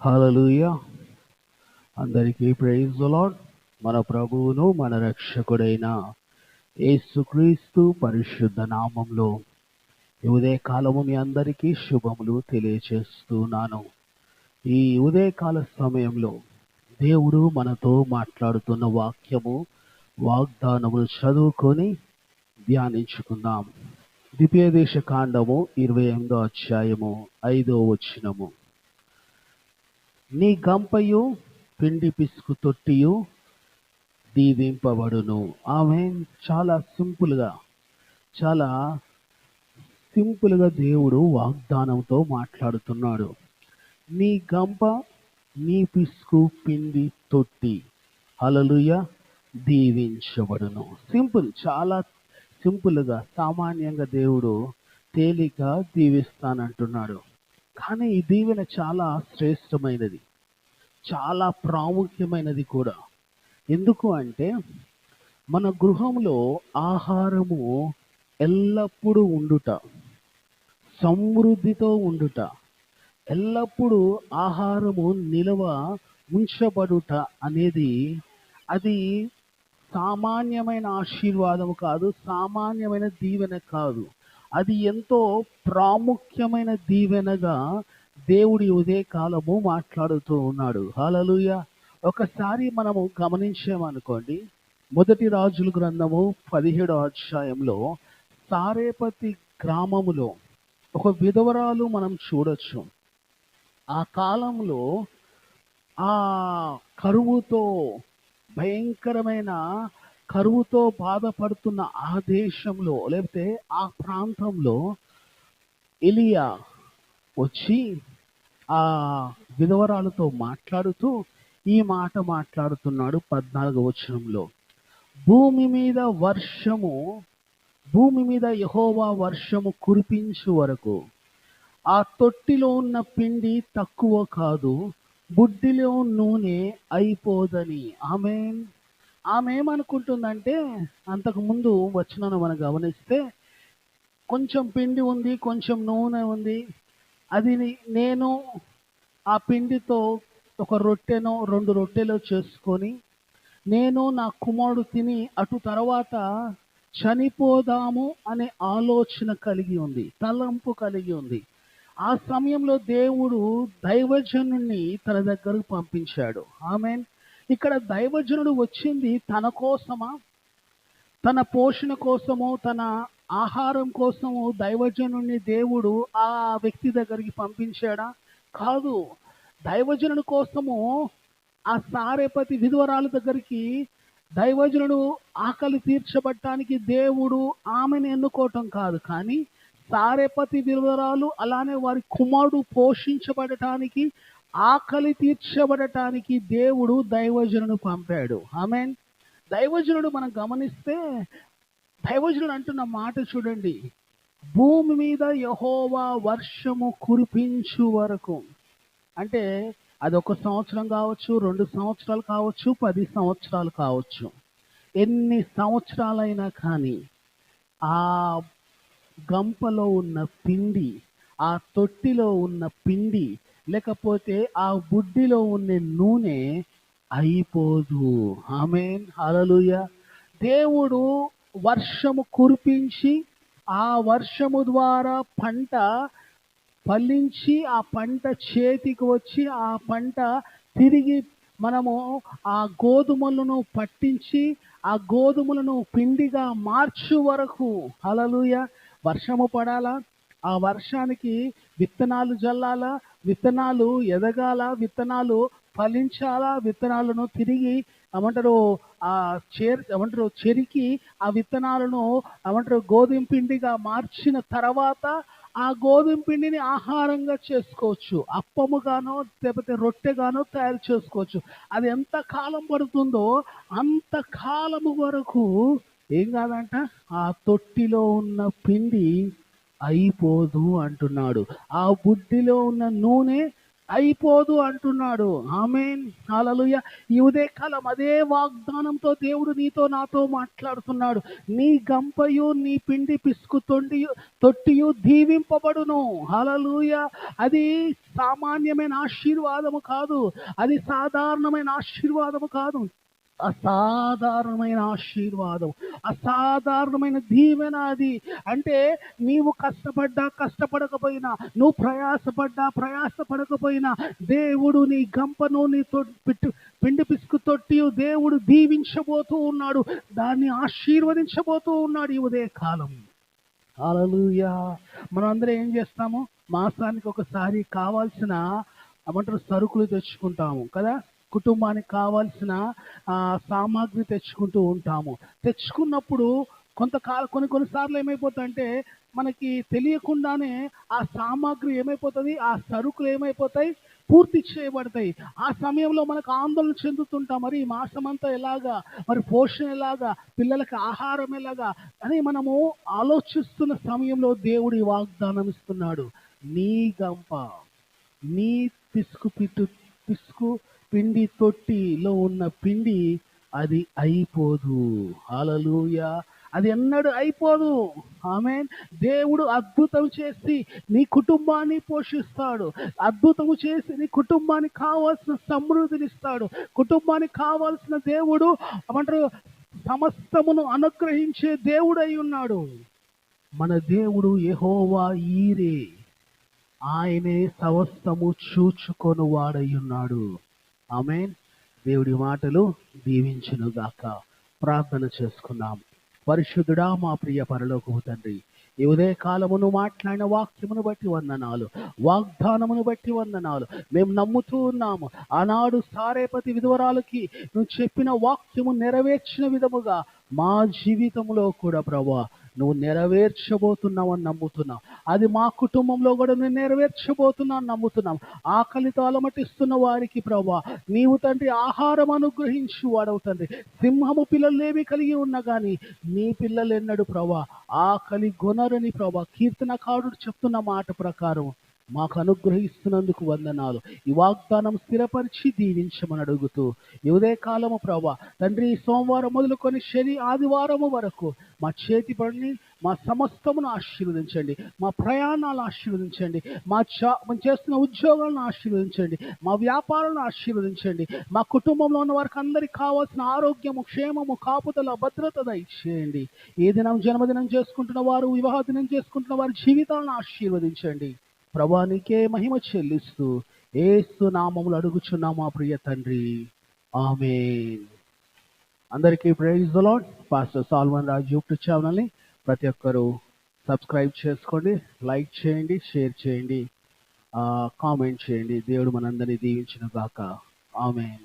హల్లెలూయ అందరికీ praise lord మన ప్రభువును మన రక్షకుడైన యేసుక్రీస్తు పరిశుద్ధ నామంలో ఈ ఉదయ కాలము మీ అందరికీ శుభములు తెలియచేస్తున్నాను. ఈ ఉదయకాల సమయంలో దేవుడు మనతో మాట్లాడుతున్న వాక్యము వాగ్దానములు చదువుకొని ధ్యానించుకుందాం. ద్వితీయ దేశ కాండము ఇరవై ఎనిమిదో అధ్యాయము ఐదో వచ్చినము నీ గంపయు పిండి పిసుకు తొట్టియు దీవింపబడును. ఆమె చాలా సింపుల్గా చాలా సింపుల్గా దేవుడు వాగ్దానంతో మాట్లాడుతున్నాడు. నీ గంప నీ పిసుకు పిండి తొట్టి అలలుయ దీవించబడును. సింపుల్ చాలా సింపుల్గా సామాన్యంగా దేవుడు తేలిక దీవిస్తానంటున్నాడు. కానీ ఈ దీవెన చాలా శ్రేష్టమైనది. చాలా ప్రాముఖ్యమైనది కూడా. ఎందుకు అంటే మన గృహంలో ఆహారము ఎల్లప్పుడూ ఉండుట సమృద్ధితో ఉండుట ఎల్లప్పుడూ ఆహారము నిలవ ఉంచబడుట అనేది అది సామాన్యమైన ఆశీర్వాదం కాదు సామాన్యమైన దీవెన కాదు. అది ఎంతో ప్రాముఖ్యమైన దీవెనగా దేవుడి ఉదయ కాలము మాట్లాడుతూ ఉన్నాడు. హలలుయ ఒకసారి మనము గమనించామనుకోండి మొదటి రాజుల గ్రంథము పదిహేడో అధ్యాయంలో సారేపతి గ్రామములో ఒక విధవరాలు మనం చూడొచ్చు. ఆ కాలంలో ఆ కరువుతో భయంకరమైన కరువుతో బాధపడుతున్న ఆ దేశంలో లేకపోతే ఆ ప్రాంతంలో ఎలియా వచ్చి ఆ విధవరాలతో మాట్లాడుతూ ఈ మాట మాట్లాడుతున్నాడు పద్నాలుగు వచనంలో. భూమి మీద వర్షము భూమి మీద యహోవా వర్షము కురిపించు వరకు ఆ తొట్టిలో ఉన్న పిండి తక్కువ కాదు బుడ్డిలో నూనె అయిపోదని. ఆమె ఆమె ఏమనుకుంటుందంటే అంతకు ముందు వచ్చినను మనం గమనిస్తే కొంచెం పిండి ఉంది కొంచెం నూనె ఉంది. అది నేను ఆ పిండితో ఒక రొట్టెను రెండు రొట్టెలు చేసుకొని నేను నా కుమారుడు తిని అటు తర్వాత చనిపోదాము అనే ఆలోచన కలిగి ఉంది తలంపు కలిగి ఉంది. ఆ సమయంలో దేవుడు దైవజనుణ్ణి తన దగ్గరకు పంపించాడు. ఆమె ఇక్కడ దైవజనుడు వచ్చింది తన కోసమా? తన పోషణ కోసము తన ఆహారం కోసము దైవజనుడిని దేవుడు ఆ వ్యక్తి దగ్గరికి పంపించాడా? కాదు. దైవజనుడి కోసము ఆ సారేపతి విధవరాల దగ్గరికి దైవజనుడు ఆకలి తీర్చబడటానికి దేవుడు ఆమెను ఎన్నుకోవటం కాదు. కానీ సారేపతి విధవరాలు అలానే వారి కుమారుడు పోషించబడటానికి ఆకలి తీర్చబడటానికి దేవుడు దైవజనుడు పంపాడు. ఆమె దైవజనుడు మనం గమనిస్తే దైవజనుడు అంటున్న మాట చూడండి. భూమి మీద యహోవా వర్షము కురిపించు వరకు. అంటే అది ఒక సంవత్సరం కావచ్చు రెండు సంవత్సరాలు కావచ్చు పది సంవత్సరాలు కావచ్చు. ఎన్ని సంవత్సరాలైనా కానీ ఆ గంపలో ఉన్న పిండి ఆ తొట్టిలో ఉన్న పిండి లేకపోతే ఆ బుడ్డిలో ఉన్న నూనె అయిపోదు. ఆమెన్. హలలుయ దేవుడు వర్షము కురిపించి ఆ వర్షము ద్వారా పంట ఫలించి ఆ పంట చేతికి వచ్చి ఆ పంట తిరిగి మనము ఆ గోధుమలను పట్టించి ఆ గోధుమలను పిండిగా మార్చు వరకు. అలలుయ వర్షము పడాలా? ఆ వర్షానికి విత్తనాలు జల్లాలా? విత్తనాలు ఎదగాల విత్తనాలు ఫలించాలా విత్తనాలను తిరిగి ఏమంటారు ఆ చేర్ ఏమంటారు చెరికి ఆ విత్తనాలను ఏమంటారు గోధుమ పిండిగా మార్చిన తర్వాత ఆ గోధుమ పిండిని ఆహారంగా చేసుకోవచ్చు. అప్పముగానో లేకపోతే రొట్టెగానో తయారు చేసుకోవచ్చు. అది ఎంత కాలం పడుతుందో అంత కాలము వరకు ఏం కాదంట ఆ తొట్టిలో ఉన్న పిండి అయిపోదు అంటున్నాడు. ఆ బుడ్డిలో ఉన్న నూనె అయిపోదు అంటున్నాడు. ఆమెన్. అలలుయ ఈ ఉదయకాలం అదే వాగ్దానంతో దేవుడు నీతో నాతో మాట్లాడుతున్నాడు. నీ గంపయు నీ పిండి పిసుకు తొండియు తొట్టియు దీవింపబడును. అలలుయ అది సామాన్యమైన ఆశీర్వాదము కాదు. అది సాధారణమైన ఆశీర్వాదము కాదు. అసాధారణమైన ఆశీర్వాదం అసాధారణమైన దీవెన అది అంటే నీవు కష్టపడ్డా కష్టపడకపోయినా నువ్వు ప్రయాసపడ్డా ప్రయాసపడకపోయినా దేవుడు నీ గంపను నీ తొ- పిట్టు పిండి పిసుకు తొట్టి దేవుడు దీవించబోతూ ఉన్నాడు. దాన్ని ఆశీర్వదించబోతూ ఉన్నాడు ఈ ఉదయ కాలం అలలుయా మనం అందరం ఏం చేస్తాము? మాసానికి ఒకసారి కావాల్సిన ఏమంటారు సరుకులు తెచ్చుకుంటాము కదా? కుటుంబానికి కావాల్సిన సామాగ్రి తెచ్చుకుంటూ ఉంటాము. తెచ్చుకున్నప్పుడు కొంతకాలం కొన్ని కొన్నిసార్లు ఏమైపోతాయంటే మనకి తెలియకుండానే ఆ సామాగ్రి ఏమైపోతుంది ఆ సరుకులు ఏమైపోతాయి పూర్తి చేయబడతాయి. ఆ సమయంలో మనకు ఆందోళన చెందుతుంటాం. మరి ఈ మాసమంతా ఎలాగా? మరి పోషణ ఎలాగా? పిల్లలకి ఆహారం ఎలాగా? అని మనము ఆలోచిస్తున్న సమయంలో దేవుడి వాగ్దానం ఇస్తున్నాడు. నీ గంప నీ పిసుకు పిట్టు పిసుకు పిండి తొట్టిలో ఉన్న పిండి అది అయిపోదు. అలలుయా అది ఎన్నడూ అయిపోదు. ఆమె దేవుడు అద్భుతం చేసి నీ కుటుంబాన్ని పోషిస్తాడు. అద్భుతం చేసి నీ కుటుంబానికి కావాల్సిన సమృద్ధినిస్తాడు. కుటుంబానికి కావాల్సిన దేవుడు అమంటారు సమస్తమును అనుగ్రహించే దేవుడై ఉన్నాడు. మన దేవుడు యహోవా ఈరే. ఆయనే సమస్తము చూచుకొని వాడై ఉన్నాడు. ఆమె దేవుడి మాటలు దీవించునుగాక ప్రార్థన చేసుకుందాం. పరిశుద్ధుడా మా ప్రియ పరలోకపు తండ్రి ఈ ఉదయ కాలమును మాట్లాడిన వాక్యమును బట్టి వందనాలు వాగ్దానమును బట్టి వందనాలు. మేము నమ్ముతూ ఉన్నాము. ఆనాడు సారేపతి విధవరాలకి నువ్వు చెప్పిన వాక్యము నెరవేర్చిన విధముగా మా జీవితంలో కూడా ప్రభా నువ్వు నెరవేర్చబోతున్నావని నమ్ముతున్నాం అది మా కుటుంబంలో కూడా నువ్వు నెరవేర్చబోతున్నావు నమ్ముతున్నాం ఆకలితో అలమటిస్తున్న వారికి ప్రభా నీవు తండ్రి ఆహారం అనుగ్రహించు వాడవు తండ్రి. సింహము పిల్లలేవి కలిగి ఉన్నా కానీ నీ పిల్లలు ఎన్నడు ప్రభా ఆకలి గొనరని ప్రభా కీర్తనకారుడు చెప్తున్న మాట ప్రకారం మాకు అనుగ్రహిస్తున్నందుకు వందనాలు. ఈ వాగ్దానం స్థిరపరిచి దీవించమని అడుగుతూ ఈ కాలము ప్రభా తండ్రి సోమవారం మొదలుకొని శని ఆదివారము వరకు మా చేతి పడిని మా సమస్తమును ఆశీర్వదించండి. మా ప్రయాణాలను ఆశీర్వదించండి. మా చా చేస్తున్న ఉద్యోగాలను ఆశీర్వదించండి. మా వ్యాపారాలను ఆశీర్వదించండి. మా కుటుంబంలో ఉన్న వారికి అందరికి కావాల్సిన ఆరోగ్యము క్షేమము కాపుదల భద్రత దయచేయండి. ఏ దినం జన్మదినం చేసుకుంటున్న వారు వివాహ దినం చేసుకుంటున్న వారి జీవితాలను ఆశీర్వదించండి. ప్రభానికే మహిమ చెల్లిస్తూ ఏస్తు నామములు అడుగుచున్నాము మా ప్రియ తండ్రి. ఆమె అందరికీ praise the lord pastor Solomon Raju YouTube ఛానల్ని ప్రతి ఒక్కరూ సబ్స్క్రైబ్ చేసుకోండి లైక్ చేయండి షేర్ చేయండి కామెంట్ చేయండి. దేవుడు మనందరినీ దీవించిన గాక. ఆమెన్.